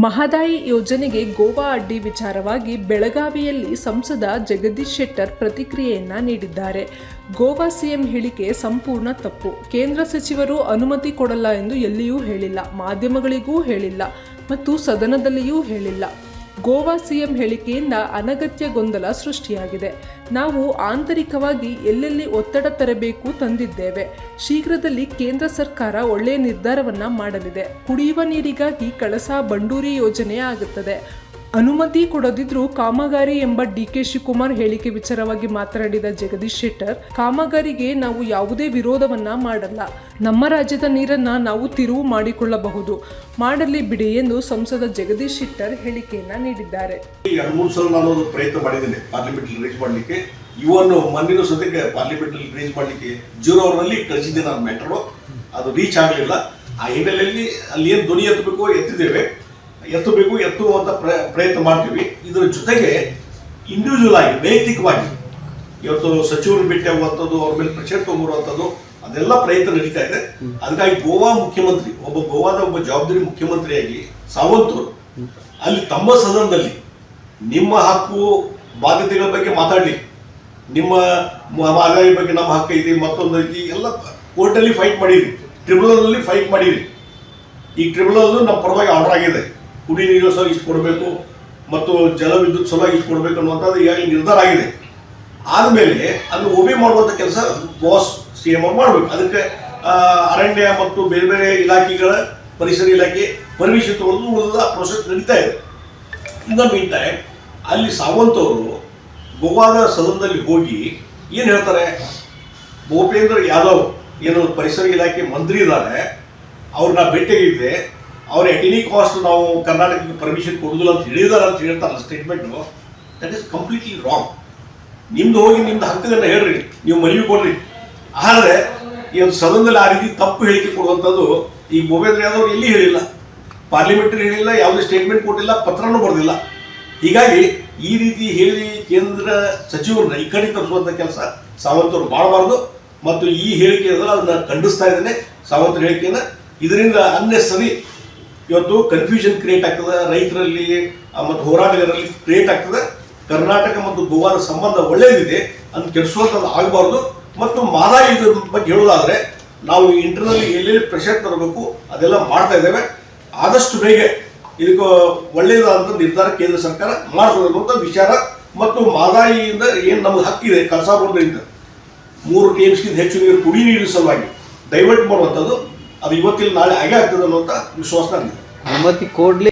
ಮಹದಾಯಿ ಯೋಜನೆಗೆ ಗೋವಾ ಅಡ್ಡಿ ವಿಚಾರವಾಗಿ ಬೆಳಗಾವಿಯಲ್ಲಿ ಸಂಸದ ಜಗದೀಶ್ ಶೆಟ್ಟರ್ ಪ್ರತಿಕ್ರಿಯೆಯನ್ನ ನೀಡಿದ್ದಾರೆ. ಗೋವಾ ಸಿಎಂ ಹೇಳಿಕೆ ಸಂಪೂರ್ಣ ತಪ್ಪು. ಕೇಂದ್ರ ಸಚಿವರು ಅನುಮತಿ ಕೊಡಲ್ಲ ಎಂದು ಎಲ್ಲಿಯೂ ಹೇಳಿಲ್ಲ. ಮಾಧ್ಯಮಗಳಿಗೂ ಹೇಳಿಲ್ಲ. ಮತ್ತು ಸದನದಲ್ಲಿಯೂ ಹೇಳಿಲ್ಲ. ಗೋವಾ ಸಿಎಂ ಹೇಳಿಕೆಯಿಂದ ಅನಗತ್ಯ ಗೊಂದಲ ಸೃಷ್ಟಿಯಾಗಿದೆ. ನಾವು ಆಂತರಿಕವಾಗಿ ಎಲ್ಲೆಲ್ಲಿ ಒತ್ತಡ ತರಬೇಕು ತಂದಿದ್ದೇವೆ. ಶೀಘ್ರದಲ್ಲಿ ಕೇಂದ್ರ ಸರ್ಕಾರ ಒಳ್ಳೆಯ ನಿರ್ಧಾರವನ್ನ ಮಾಡಲಿದೆ. ಕುಡಿಯುವ ನೀರಿಗಾಗಿ ಕಳಸಾ ಬಂಡೂರಿ ಯೋಜನೆ ಆಗುತ್ತದೆ. ಅನುಮತಿ ಕೊಡದಿದ್ರೂ ಕಾಮಗಾರಿ ಎಂಬ ಡಿ ಕೆ ಶಿವಕುಮಾರ್ ಹೇಳಿಕೆ ವಿಚಾರವಾಗಿ ಮಾತನಾಡಿದ ಜಗದೀಶ್ ಶೆಟ್ಟರ್, ಕಾಮಗಾರಿಗೆ ನಾವು ಯಾವುದೇ ವಿರೋಧವನ್ನ ಮಾಡಲ್ಲ. ನಮ್ಮ ರಾಜ್ಯದ ನೀರನ್ನ ನಾವು ತಿರುವು ಮಾಡಿಕೊಳ್ಳಬಹುದು. ಮಾಡಲಿ ಬಿಡಿ ಎಂದು ಸಂಸದ ಜಗದೀಶ್ ಶೆಟ್ಟರ್ ಹೇಳಿಕೆಯನ್ನ ನೀಡಿದ್ದಾರೆ. ಪ್ರಯತ್ನ ಮಾಡಿದ್ದೇನೆ ಪಾರ್ಲಿಮೆಂಟ್ ರೀಚ್ ಮಾಡಲಿಕ್ಕೆ. ಇವನ್ ಮೊನ್ನಿನ ಸದ್ಯಕ್ಕೆ ಪಾರ್ಲಿಮೆಂಟ್ ರೀಚ್ ಮಾಡಲಿಕ್ಕೆ ಜೀರೋ ಅವರ್ನಲ್ಲಿ ಕಳಿಸಿದ್ದೆ ನಾನು ಮೆಟ್ರೋ ಅದು ರೀಚ್ ಆಗಲಿಲ್ಲ. ಆ ಹಿನ್ನೆಲೆಯಲ್ಲಿ ಅಲ್ಲಿ ಏನು ಧ್ವನಿ ಎತ್ತಬೇಕು ಎತ್ತಿದ್ದೇವೆ. ಎತ್ತಬೇಕು ಎತ್ತುವಂತ ಪ್ರ- ಪ್ರಯತ್ನ ಮಾಡ್ತೀವಿ. ಇದರ ಜೊತೆಗೆ ಇಂಡಿವಿಜುವಲ್ ಆಗಿ ವೈಯಕ್ತಿಕವಾಗಿ ಇವತ್ತು ಸಚಿವರು ಭೇಟಿ ಆಗುವಂಥದ್ದು, ಅವ್ರ ಮೇಲೆ ಪ್ರೆಷರ್ ತಗೊಂಬರುವಂಥದ್ದು ಅದೆಲ್ಲ ಪ್ರಯತ್ನ ನಡೀತಾ ಇದೆ. ಅದಕ್ಕಾಗಿ ಗೋವಾ ಮುಖ್ಯಮಂತ್ರಿ, ಒಬ್ಬ ಗೋವಾದ ಒಬ್ಬ ಜವಾಬ್ದಾರಿ ಮುಖ್ಯಮಂತ್ರಿಯಾಗಿ ಸಾವಂತ್ ಅವರು ಅಲ್ಲಿ ತಮ್ಮ ಸದನದಲ್ಲಿ ನಿಮ್ಮ ಹಕ್ಕು ಬಾಧ್ಯತೆಗಳ ಬಗ್ಗೆ ಮಾತಾಡಲಿ. ನಿಮ್ಮ ಆದಾಯ ಬಗ್ಗೆ ನಮ್ಮ ಹಕ್ಕು ಇದೆ, ಮತ್ತೊಂದು ಐತಿ, ಎಲ್ಲ ಕೋರ್ಟಲ್ಲಿ ಫೈಟ್ ಮಾಡಿರಿ. ಟ್ರಿಬ್ಯುನಲ್ನಲ್ಲಿ ಫೈಟ್ ಮಾಡಿರಿ. ಈ ಟ್ರಿಬ್ಯುನಲ್ ನಮ್ಮ ಪರವಾಗಿ ಆರ್ಡರ್ ಆಗಿದೆ. ಕುಡಿ ನೀರು ಸಹ ಇಷ್ಟು ಕೊಡಬೇಕು ಮತ್ತು ಜಲವಿದ್ಯುತ್ ಸಲುವಾಗಿ ಇಷ್ಟು ಕೊಡಬೇಕು ಅನ್ನುವಂಥದ್ದು ಈಗಾಗಲೇ ನಿರ್ಧಾರ ಆಗಿದೆ. ಆದಮೇಲೆ ಅದನ್ನು ಓಬಿ ಮಾಡುವಂಥ ಕೆಲಸ ಬಾಸ್ ಸಿ ಎಂ ಅವ್ರು ಮಾಡಬೇಕು. ಅದಕ್ಕೆ ಅರಣ್ಯ ಮತ್ತು ಬೇರೆ ಬೇರೆ ಇಲಾಖೆಗಳ ಪರಿಸರ ಇಲಾಖೆ ಪರ್ಮಿಷನ್ ತಗೊಳ್ಳೋದು ಉಳಿದ ಪ್ರೊಸೆಸ್ ನಡೀತಾ ಇದೆ. ಇನ್ ದ ಅಲ್ಲಿ ಸಾವಂತ್ ಅವರು ಗೋವಾದ ಸದನದಲ್ಲಿ ಹೋಗಿ ಏನು ಹೇಳ್ತಾರೆ? ಭೂಪೇಂದ್ರ ಯಾದವ್ ಏನು ಪರಿಸರ ಇಲಾಖೆ ಮಂತ್ರಿ ಇದ್ದಾರೆ. ಅವ್ರನ್ನ ಭೇಟಿಯಾಗಿದ್ದೆ. ಅವ್ರ ಎಟ್ ಎನಿ ಕಾಸ್ಟ್ ನಾವು ಕರ್ನಾಟಕಕ್ಕೆ ಪರ್ಮಿಷನ್ ಕೊಡೋದಿಲ್ಲ ಅಂತ ಹೇಳಿದಾರೆ ಅಂತ ಹೇಳ್ತಾರಲ್ಲ statement that is completely wrong ನಿಮ್ದು ಹೋಗಿ ನಿಮ್ದು ಹಕ್ಕನ್ನ ಹೇಳ್ರಿ, ನೀವು ಮನವಿ ಕೊಡ್ರಿ. ಆದರೆ ಈ ಒಂದು ಸದನದಲ್ಲಿ ಆ ರೀತಿ ತಪ್ಪು ಹೇಳಿಕೆ ಕೊಡುವಂಥದ್ದು ಈ ಭೂಪೇಂದ್ರ ಯಾದವ್ ಎಲ್ಲಿ ಹೇಳಿಲ್ಲ? ಪಾರ್ಲಿಮೆಂಟರಿ ಹೇಳಿಲ್ಲ, ಯಾವುದೇ ಸ್ಟೇಟ್ಮೆಂಟ್ ಕೊಟ್ಟಿಲ್ಲ, ಪತ್ರನೂ ಬರೆದಿಲ್ಲ. ಹೀಗಾಗಿ ಈ ರೀತಿ ಹೇಳಿ ಕೇಂದ್ರ ಸಚಿವರನ್ನ ಈ ಕಡೆ ತರಿಸುವಂಥ ಕೆಲಸ ಸಾವಂತ್ ಅವರು ಮಾಡಬಾರ್ದು. ಮತ್ತು ಈ ಹೇಳಿಕೆ ಅದನ್ನ ಖಂಡಿಸ್ತಾ ಇದ್ದೇನೆ. ಸಾವಂತರ ಹೇಳಿಕೆಯನ್ನ. ಇದರಿಂದ ಅನ್ನೆಸರಿ ಇವತ್ತು ಕನ್ಫ್ಯೂಷನ್ ಕ್ರಿಯೇಟ್ ಆಗ್ತದೆ, ರೈತರಲ್ಲಿ ಮತ್ತು ಹೋರಾಟಗಾರರಲ್ಲಿ ಕ್ರಿಯೇಟ್ ಆಗ್ತದೆ. ಕರ್ನಾಟಕ ಮತ್ತು ಗೋವಾದ ಸಂಬಂಧ ಒಳ್ಳೆಯದಿದೆ ಅಂತ ಕೆಡಿಸುವಂಥದ್ದು ಆಗಬಾರ್ದು. ಮತ್ತು ಮಾದಾಯಿ ಬಗ್ಗೆ ಹೇಳೋದಾದರೆ, ನಾವು ಇಂಟರ್ನಲ್ಲಿ ಎಲ್ಲೆಲ್ಲಿ ಪ್ರೆಷರ್ ತರಬೇಕು, ಅದೆಲ್ಲ ಮಾಡ್ತಾ ಇದ್ದೇವೆ. ಆದಷ್ಟು ಬೇಗ ಇದಕ್ಕೆ ಒಳ್ಳೆಯದಾದಂಥ ನಿರ್ಧಾರ ಕೇಂದ್ರ ಸರ್ಕಾರ ಅನ್ನುವಂಥ ವಿಚಾರ. ಮತ್ತು ಮಾದಾಯಿಯಿಂದ ಏನು ನಮಗೆ ಹಕ್ಕಿದೆ ಕಳಸಾ ಬಂಡೂರಿಂದ ಮೂರು ಟಿ ಹೆಚ್ಚು ನೀರು ಕುಡಿ ನೀರು ಸಲುವಾಗಿ. ಡೈವರ್ಟ್ ಮಾಡುವಂಥದ್ದು ಅದು ಇವತ್ತಿಲ್ಲ ನಾಳೆ ಹಾಗೆ ಆಗ್ತದೆ ಅನ್ನುವಂಥ ವಿಶ್ವಾಸ ಅನುಮತಿ ಕೊಡ್ಲಿ.